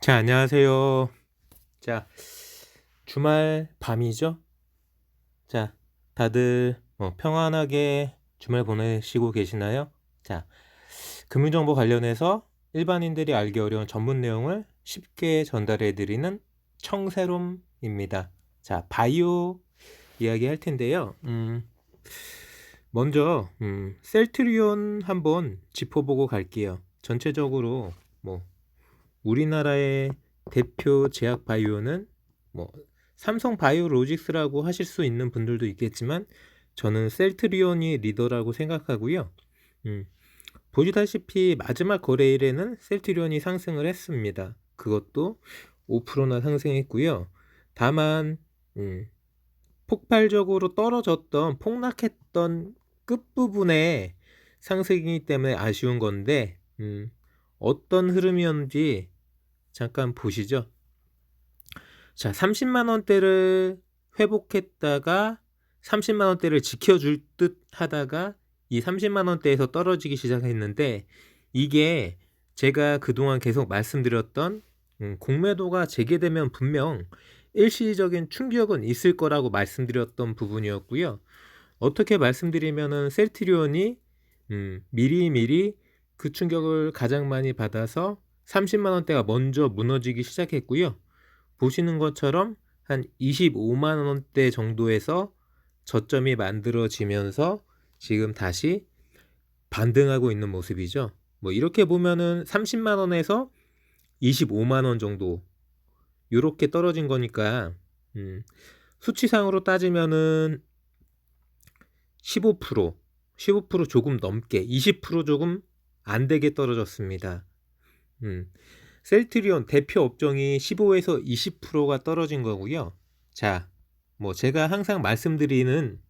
자, 안녕하세요. 자, 주말 밤이죠? 자, 다들 뭐 평안하게 주말 보내시고 계시나요? 자, 금융정보 관련해서 일반인들이 알기 어려운 전문 내용을 쉽게 전달해 드리는 청새롬입니다. 자, 바이오 이야기 할 텐데요. 음, 먼저, 음, 셀트리온 한번 짚어보고 갈게요. 전체적으로 뭐 우리나라의 대표 제약 바이오는 뭐 삼성 바이오로직스라고 하실 수 있는 분들도 있겠지만 저는 셀트리온이 리더라고 생각하고요. 음, 보시다시피 마지막 거래일에는 셀트리온이 상승을 했습니다. 그것도 5%나 상승했고요. 다만 음, 폭발적으로 떨어졌던 폭락했던 끝부분에 상승이기 때문에 아쉬운 건데 음, 어떤 흐름이었는지 잠깐 보시죠. 자, 30만 원대를 회복했다가 30만 원대를 지켜줄 듯 하다가 이 30만 원대에서 떨어지기 시작했는데 이게 제가 그동안 계속 말씀드렸던 음, 공매도가 재개되면 분명 일시적인 충격은 있을 거라고 말씀드렸던 부분이었고요. 어떻게 말씀드리면은 셀트리온이 음, 미리미리 그 충격을 가장 많이 받아서 30만 원대가 먼저 무너지기 시작했고요. 보시는 것처럼 한 25만 원대 정도에서 저점이 만들어지면서 지금 다시 반등하고 있는 모습이죠. 뭐 이렇게 보면은 30만 원에서 25만 원 정도 이렇게 떨어진 거니까 음, 수치상으로 따지면은 15% 15% 조금 넘게 20% 조금 안 되게 떨어졌습니다. 음, 셀트리온 대표 업종이 15에서 20%가 떨어진 거고요. 자, 뭐 제가 항상 말씀드리는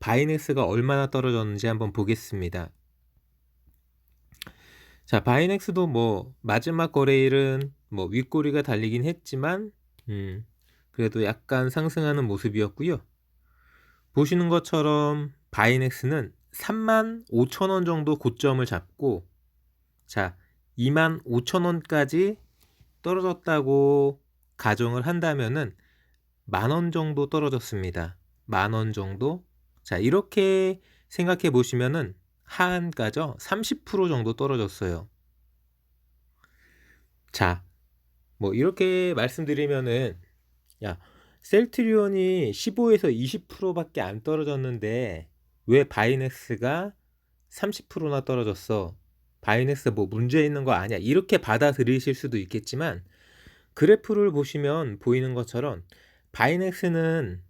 바이넥스가 얼마나 떨어졌는지 한번 보겠습니다. 자, 바이넥스도 뭐 마지막 거래일은 뭐 윗꼬리가 달리긴 했지만 음, 그래도 약간 상승하는 모습이었고요. 보시는 것처럼 바이넥스는 3만 5천 원 정도 고점을 잡고 자, 2만 5천 원까지 떨어졌다고 가정을 한다면은 만 원 정도 떨어졌습니다. 만 원 정도. 자, 이렇게 생각해 보시면은 하한가죠? 30% 정도 떨어졌어요. 자, 뭐 이렇게 말씀드리면은 야, 셀트리온이 15에서 20%밖에 안 떨어졌는데 왜 바이넥스가 30%나 떨어졌어? 바이넥스 뭐 문제 있는 거 아니야. 이렇게 받아들이실 수도 있겠지만 그래프를 보시면 보이는 것처럼 바이넥스는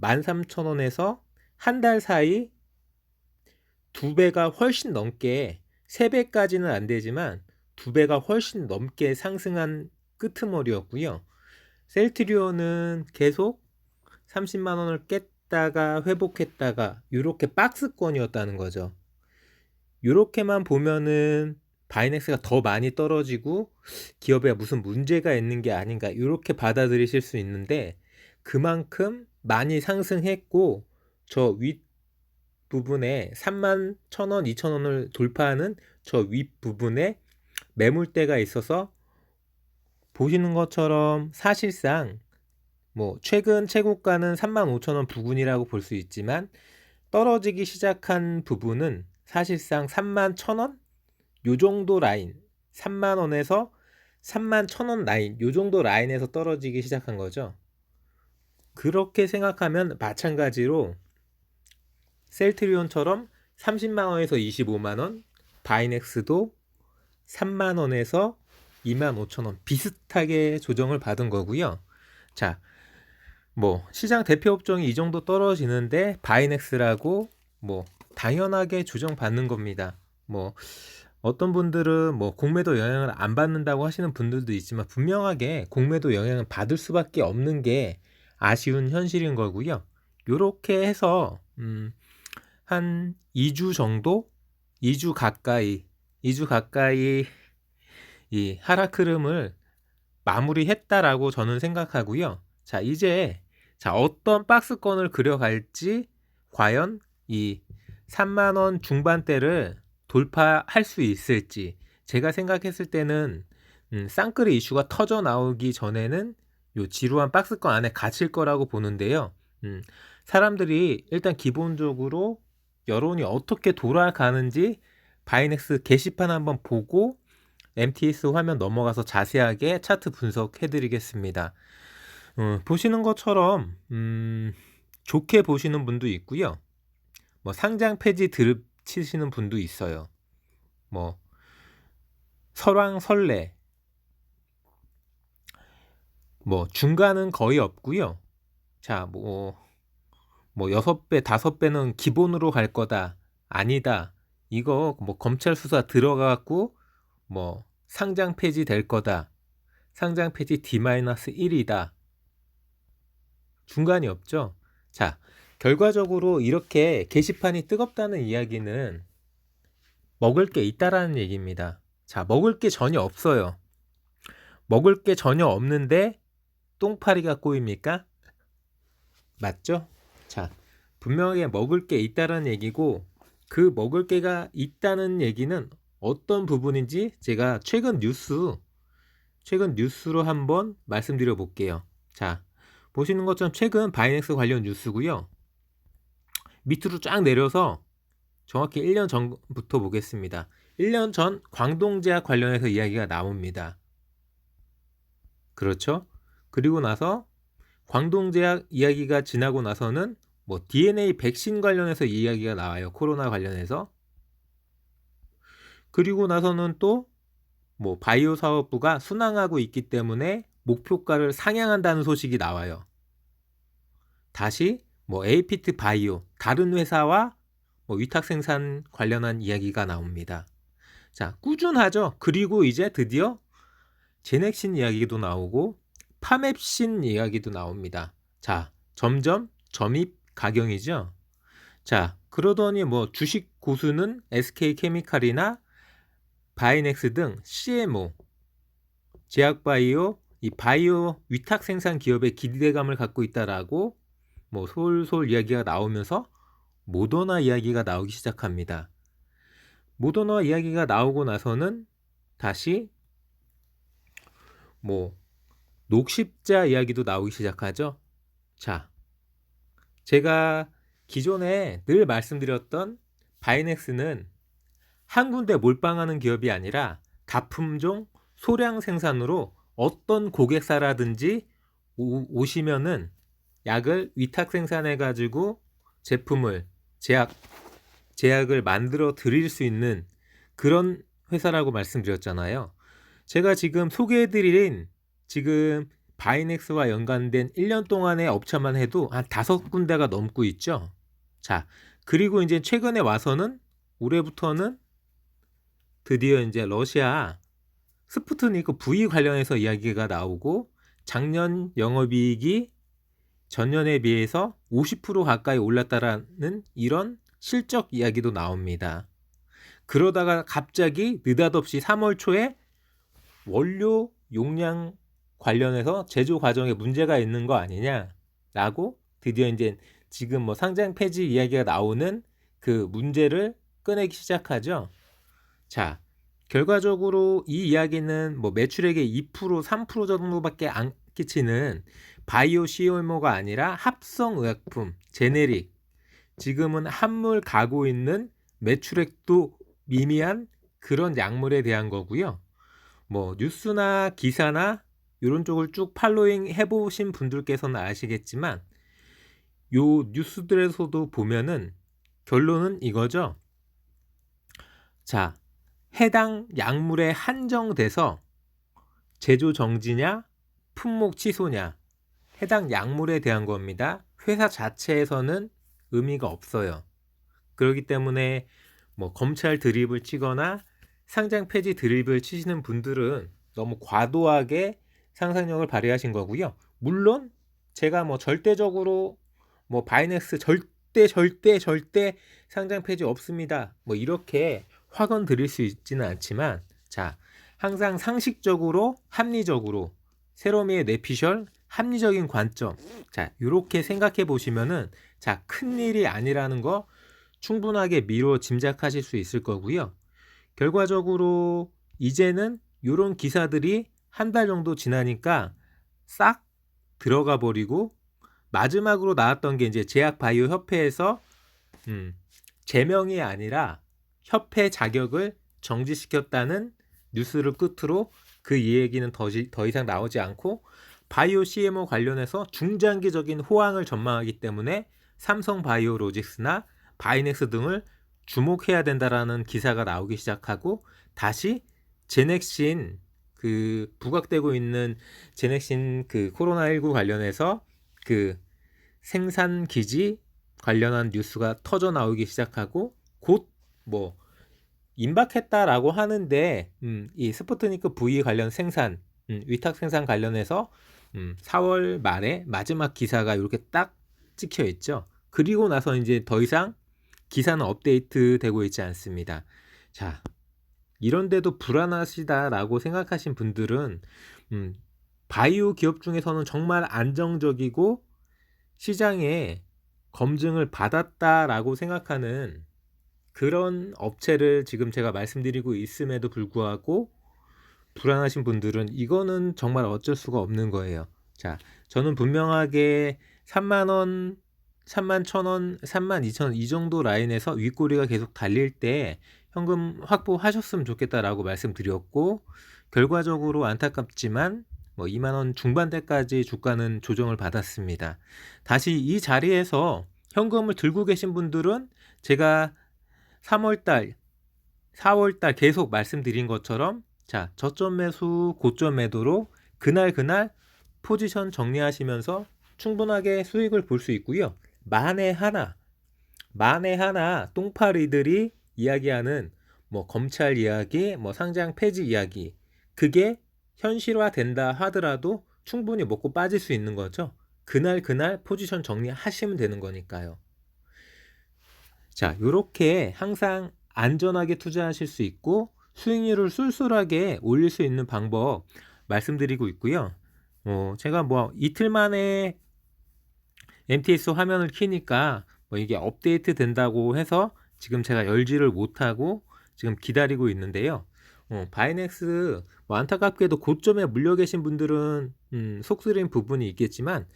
13,000원에서 한 달 사이 두 배가 훨씬 넘게 세 배까지는 안 되지만 두 배가 훨씬 넘게 상승한 끄트머리였고요. 셀트리온은 계속 30만 원을 깼다가 회복했다가 이렇게 박스권이었다는 거죠. 이렇게만 보면은 바이넥스가 더 많이 떨어지고 기업에 무슨 문제가 있는 게 아닌가 이렇게 받아들이실 수 있는데 그만큼 많이 상승했고 저 윗 부분에 3만 1천원, 2천원을 돌파하는 저 윗 부분에 매물대가 있어서 보시는 것처럼 사실상 뭐 최근 최고가는 3만 5천 원 부근이라고 볼 수 있지만 떨어지기 시작한 부분은 사실상 3만 1천원? 요 정도 라인 3만 원에서 3만 1천원 라인 요 정도 라인에서 떨어지기 시작한 거죠. 그렇게 생각하면 마찬가지로 셀트리온처럼 30만 원에서 25만 원, 바이넥스도 3만 원에서 2만 5천 원 비슷하게 조정을 받은 거고요. 자, 뭐 시장 대표 업종이 이 정도 떨어지는데 바이넥스라고 뭐 당연하게 조정받는 겁니다. 뭐 어떤 분들은 뭐 공매도 영향을 안 받는다고 하시는 분들도 있지만 분명하게 공매도 영향을 받을 수밖에 없는 게 아쉬운 현실인 거고요. 요렇게 해서 음, 한 2주 정도, 2주 가까이, 2주 가까이 이 하락 흐름을 마무리했다라고 저는 생각하고요. 자, 이제 자, 어떤 박스권을 그려갈지 과연 이 3만 원 중반대를 돌파할 수 있을지 제가 생각했을 때는 음, 쌍끌이 이슈가 터져 나오기 전에는 요 지루한 박스권 안에 갇힐 거라고 보는데요. 음, 사람들이 일단 기본적으로 여론이 어떻게 돌아가는지 바이넥스 게시판 한번 보고 MTS 화면 넘어가서 자세하게 차트 분석해 드리겠습니다. 음, 보시는 것처럼 음, 좋게 보시는 분도 있고요. 뭐 상장 폐지 드립 치시는 분도 있어요. 뭐 설왕설래 뭐 중간은 거의 없고요. 자, 뭐, 뭐 여섯 배, 다섯 배는 기본으로 갈 거다. 아니다. 이거 뭐 검찰 수사 들어가갖고 뭐 상장 폐지 될 거다. 상장 폐지 D-1이다. 중간이 없죠. 자, 결과적으로 이렇게 게시판이 뜨겁다는 이야기는 먹을 게 있다라는 얘기입니다. 자, 먹을 게 전혀 없어요. 먹을 게 전혀 없는데 똥파리가 꼬입니까? 맞죠? 자, 분명하게 먹을 게 있다는 얘기고 그 먹을 게가 있다는 얘기는 어떤 부분인지 제가 최근 뉴스 최근 뉴스로 한번 말씀드려 볼게요. 자, 보시는 것처럼 최근 바이넥스 관련 뉴스고요. 밑으로 쫙 내려서 정확히 1년 전부터 보겠습니다. 1년 전 광동제약 관련해서 이야기가 나옵니다. 그렇죠? 그리고 나서 광동제약 이야기가 지나고 나서는 뭐 DNA 백신 관련해서 이야기가 나와요. 코로나 관련해서. 그리고 나서는 또 뭐 바이오 사업부가 순항하고 있기 때문에 목표가를 상향한다는 소식이 나와요. 다시 뭐 에이피트 바이오 다른 회사와 뭐 위탁 생산 관련한 이야기가 나옵니다. 자, 꾸준하죠. 그리고 이제 드디어 제넥신 이야기도 나오고 파맵신 이야기도 나옵니다. 자, 점점 점입 가경이죠. 자, 그러더니 뭐 주식 고수는 SK케미칼이나 바이넥스 등 CMO, 제약바이오, 이 바이오 위탁 생산 기업의 기대감을 갖고 있다라고 뭐 솔솔 이야기가 나오면서 모더나 이야기가 나오기 시작합니다. 모더나 이야기가 나오고 나서는 다시 뭐 녹십자 이야기도 나오기 시작하죠. 자, 제가 기존에 늘 말씀드렸던 바이넥스는 한 군데 몰빵하는 기업이 아니라 다품종 소량 생산으로 어떤 고객사라든지 오, 오시면은 약을 위탁 생산해 가지고 제품을 제약 제약을 만들어 드릴 수 있는 그런 회사라고 말씀드렸잖아요. 제가 지금 소개해 드린 지금 바이넥스와 연관된 1년 동안의 업체만 해도 한 다섯 군데가 넘고 있죠. 자, 그리고 이제 최근에 와서는 올해부터는 드디어 이제 러시아 스푸트니크 V 관련해서 이야기가 나오고 작년 영업이익이 전년에 비해서 50% 가까이 올랐다라는 이런 실적 이야기도 나옵니다. 그러다가 갑자기 느닷없이 3월 초에 원료 용량 관련해서 제조 과정에 문제가 있는 거 아니냐라고 드디어 이제 지금 뭐 상장 폐지 이야기가 나오는 그 문제를 꺼내기 시작하죠. 자, 결과적으로 이 이야기는 뭐 매출액의 2% 3% 정도밖에 안 끼치는 바이오 CMO가 아니라 합성 의약품, 제네릭. 지금은 한물 가고 있는 매출액도 미미한 그런 약물에 대한 거고요. 뭐 뉴스나 기사나 이런 쪽을 쭉 팔로잉 해보신 분들께서는 아시겠지만 요 뉴스들에서도 보면은 결론은 이거죠. 자, 해당 약물에 한정돼서 제조 정지냐, 품목 취소냐, 해당 약물에 대한 겁니다. 회사 자체에서는 의미가 없어요. 그렇기 때문에 뭐 검찰 드립을 치거나 상장 폐지 드립을 치시는 분들은 너무 과도하게 상상력을 발휘하신 거고요. 물론 제가 뭐 절대적으로 뭐 바이넥스 절대 절대 절대 상장 폐지 없습니다. 뭐 이렇게 확언 드릴 수 있지는 않지만 자 항상 상식적으로 합리적으로 세로미의 뇌피셜 합리적인 관점 자 이렇게 생각해 보시면은 자 큰 일이 아니라는 거 충분하게 미로 짐작하실 수 있을 거고요. 결과적으로 이제는 요런 기사들이 한 달 정도 지나니까 싹 들어가 버리고 마지막으로 나왔던 게 이제 제약 바이오 협회에서 음, 제명이 아니라 협회 자격을 정지시켰다는 뉴스를 끝으로 그 얘기는 더, 지- 더 이상 나오지 않고 바이오 CMO 관련해서 중장기적인 호황을 전망하기 때문에 삼성 바이오로직스나 바이넥스 등을 주목해야 된다라는 기사가 나오기 시작하고 다시 제넥신 그 부각되고 있는 제넥신 그 코로나19 관련해서 그 생산 기지 관련한 뉴스가 터져 나오기 시작하고 곧뭐 임박했다라고 하는데 음, 이 스푸트니크 V 관련 생산 음, 위탁 생산 관련해서 음, 4월 말에 마지막 기사가 이렇게 딱 찍혀 있죠. 그리고 나서 이제 더 이상 기사는 업데이트 되고 있지 않습니다. 자, 이런데도 불안하시다라고 생각하신 분들은 음, 바이오 기업 중에서는 정말 안정적이고 시장에 검증을 받았다라고 생각하는 그런 업체를 지금 제가 말씀드리고 있음에도 불구하고 불안하신 분들은 이거는 정말 어쩔 수가 없는 거예요. 자, 저는 분명하게 3만 원, 3만 1천 원, 3만 2천 원이 정도 라인에서 윗꼬리가 계속 달릴 때 현금 확보하셨으면 좋겠다라고 말씀드렸고 결과적으로 안타깝지만 뭐 2만 원 중반대까지 주가는 조정을 받았습니다. 다시 이 자리에서 현금을 들고 계신 분들은 제가 3월 달, 4월 달 계속 말씀드린 것처럼 자, 저점 매수, 고점 매도로 그날 그날 포지션 정리하시면서 충분하게 수익을 볼 수 있고요. 만에 하나, 만에 하나 똥파리들이 이야기하는 뭐 검찰 이야기, 뭐 상장 폐지 이야기, 그게 현실화 된다 하더라도 충분히 먹고 빠질 수 있는 거죠. 그날 그날 포지션 정리하시면 되는 거니까요. 자, 요렇게 항상 안전하게 투자하실 수 있고 수익률을 쏠쏠하게 올릴 수 있는 방법 말씀드리고 있고요. 어, 제가 뭐 이틀 만에 MTS 화면을 키니까 뭐 이게 업데이트 된다고 해서 지금 제가 열지를 못하고 지금 기다리고 있는데요. 어, 바이넥스 뭐 안타깝게도 고점에 물려 계신 분들은 음, 속쓰린 부분이 있겠지만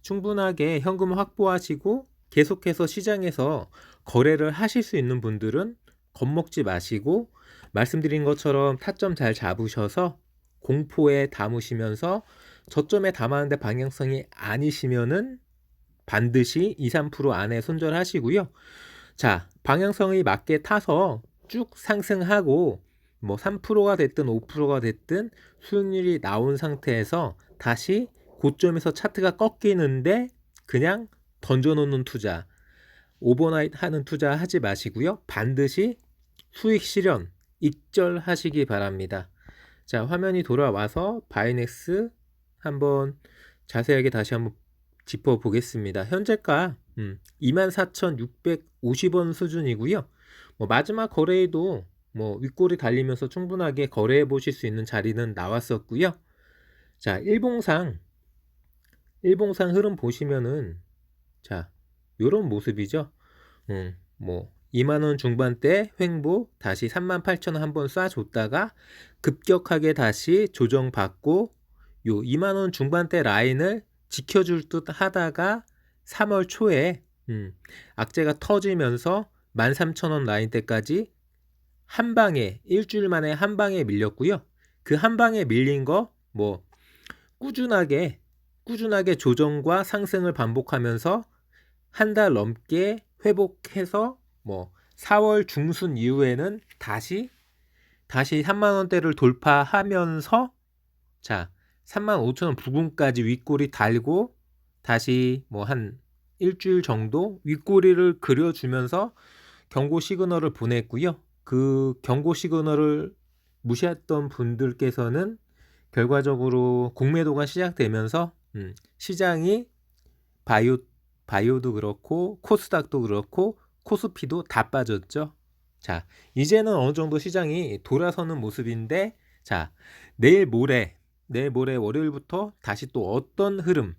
충분하게 현금 확보하시고 계속해서 시장에서 거래를 하실 수 있는 분들은 겁먹지 마시고 말씀드린 것처럼 타점 잘 잡으셔서 공포에 담으시면서 저점에 담았는데 방향성이 아니시면은 반드시 2, 3% 안에 손절하시고요. 자, 방향성이 맞게 타서 쭉 상승하고 뭐 3%가 됐든 5%가 됐든 수익률이 나온 상태에서 다시 고점에서 차트가 꺾이는데 그냥 던져놓는 투자, 오버나이트 하는 투자 하지 마시고요. 반드시 수익 실현 익절하시기 바랍니다. 자, 화면이 돌아와서 바이넥스 한번 자세하게 다시 한번 짚어 보겠습니다. 현재가 음, 24,650원 수준이고요. 뭐 마지막 거래에도 뭐 윗골이 달리면서 충분하게 거래해 보실 수 있는 자리는 나왔었고요. 자, 일봉상 일봉상 흐름 보시면은 자, 요런 모습이죠. 음, 뭐 2만 원 중반대 횡보 다시 3만 8천 원 한 번 쏴줬다가 급격하게 다시 조정받고 요 2만 원 중반대 라인을 지켜줄 듯 하다가 3월 초에 음, 악재가 터지면서 13,000원 라인대까지 한 방에 일주일 만에 한 방에 밀렸고요. 그 한 방에 밀린 거 뭐 꾸준하게 꾸준하게 조정과 상승을 반복하면서 한 달 넘게 회복해서 뭐 4월 중순 이후에는 다시 다시 3만 원대를 돌파하면서 자 3만 5천 원 부근까지 윗골이 달고 다시 뭐 한 일주일 정도 윗꼬리를 그려주면서 경고 시그널을 보냈고요. 그 경고 시그널을 무시했던 분들께서는 결과적으로 공매도가 시작되면서 음, 시장이 바이오 바이오도 그렇고 코스닥도 그렇고 코스피도 다 빠졌죠. 자, 이제는 어느 정도 시장이 돌아서는 모습인데 자, 내일 모레 내일 모레 월요일부터 다시 또 어떤 흐름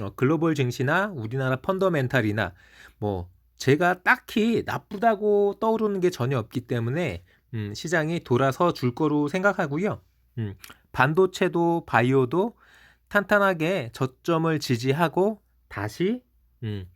어, 글로벌 증시나 우리나라 펀더멘탈이나 뭐 제가 딱히 나쁘다고 떠오르는 게 전혀 없기 때문에 음, 시장이 돌아서 줄 거로 생각하고요. 음, 반도체도 바이오도 탄탄하게 저점을 지지하고 다시 음,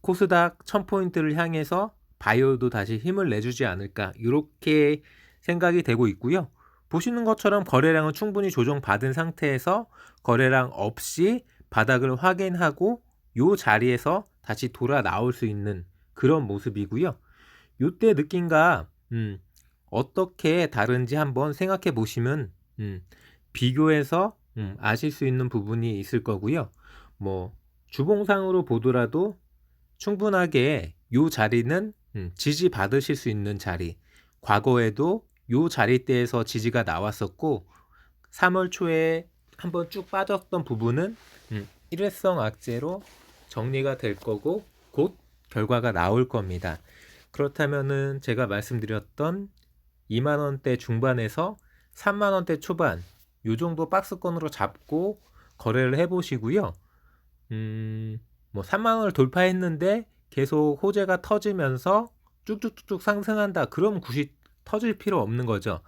코스닥 1000포인트를 향해서 바이오도 다시 힘을 내주지 않을까 이렇게 생각이 되고 있고요. 보시는 것처럼 거래량은 충분히 조정받은 상태에서 거래량 없이 바닥을 확인하고 요 자리에서 다시 돌아 나올 수 있는 그런 모습이고요. 요때 느낌과 음, 어떻게 다른지 한번 생각해 보시면 음, 비교해서 음, 아실 수 있는 부분이 있을 거고요. 뭐 주봉상으로 보더라도 충분하게 요 자리는 음, 지지 받으실 수 있는 자리. 과거에도 요 자리대에서 지지가 나왔었고 3월 초에 한번 쭉 빠졌던 부분은 음, 일회성 악재로 정리가 될 거고 곧 결과가 나올 겁니다. 그렇다면은 제가 말씀드렸던 2만 원대 중반에서 3만 원대 초반 요 정도 박스권으로 잡고 거래를 해 보시고요. 음, 뭐 3만 원을 돌파했는데 계속 호재가 터지면서 쭉쭉쭉쭉 상승한다. 그럼 굳이 터질 필요 없는 거죠.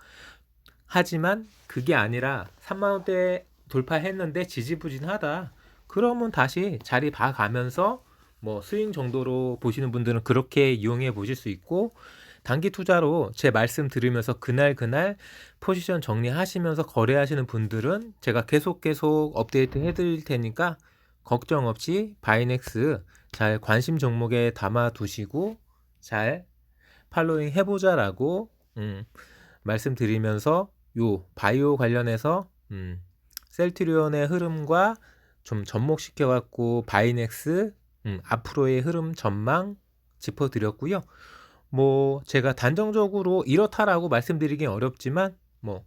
하지만 그게 아니라 3만 원대 돌파했는데 지지부진하다. 그러면 다시 자리 봐가면서 뭐 스윙 정도로 보시는 분들은 그렇게 이용해 보실 수 있고 단기 투자로 제 말씀 들으면서 그날 그날 포지션 정리하시면서 거래하시는 분들은 제가 계속 계속 업데이트 해드릴 테니까 걱정 없이 바이넥스 잘 관심 종목에 담아 두시고 잘 팔로잉 해보자라고 음, 말씀드리면서 요 바이오 관련해서 음, 셀트리온의 흐름과 좀 접목시켜 갖고 바이넥스 음, 앞으로의 흐름 전망 짚어드렸고요. 뭐 제가 단정적으로 이렇다라고 말씀드리긴 어렵지만 뭐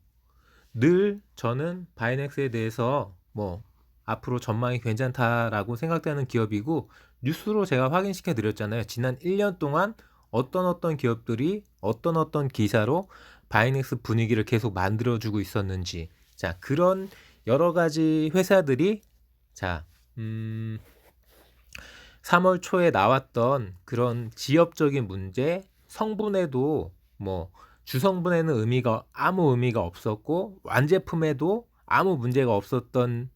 늘 저는 바이넥스에 대해서 뭐 앞으로 전망이 괜찮다라고 생각되는 기업이고 뉴스로 제가 확인시켜 드렸잖아요. 지난 1년 동안 어떤 어떤 기업들이 어떤 어떤 기사로 바이넥스 분위기를 계속 만들어 주고 있었는지 자 그런 여러 가지 회사들이 자 음, 3월 초에 나왔던 그런 지역적인 문제 성분에도 뭐 주성분에는 의미가 아무 의미가 없었고 완제품에도 아무 문제가 없었던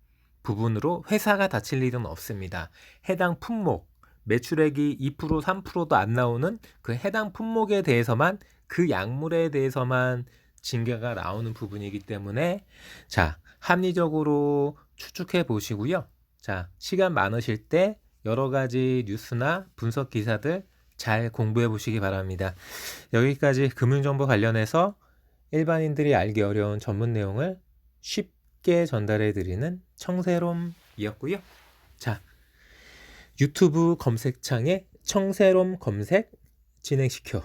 부분으로 회사가 다칠 일은 없습니다. 해당 품목 매출액이 2% 3%도 안 나오는 그 해당 품목에 대해서만 그 약물에 대해서만 징계가 나오는 부분이기 때문에 자 합리적으로 추측해 보시고요. 자 시간 많으실 때 여러 가지 뉴스나 분석 기사들 잘 공부해 보시기 바랍니다. 여기까지 금융정보 관련해서 일반인들이 알기 어려운 전문 내용을 쉽게 전달해 드리는 청세롬이었고요. 자, 유튜브 검색창에 청세롬 검색 진행시켜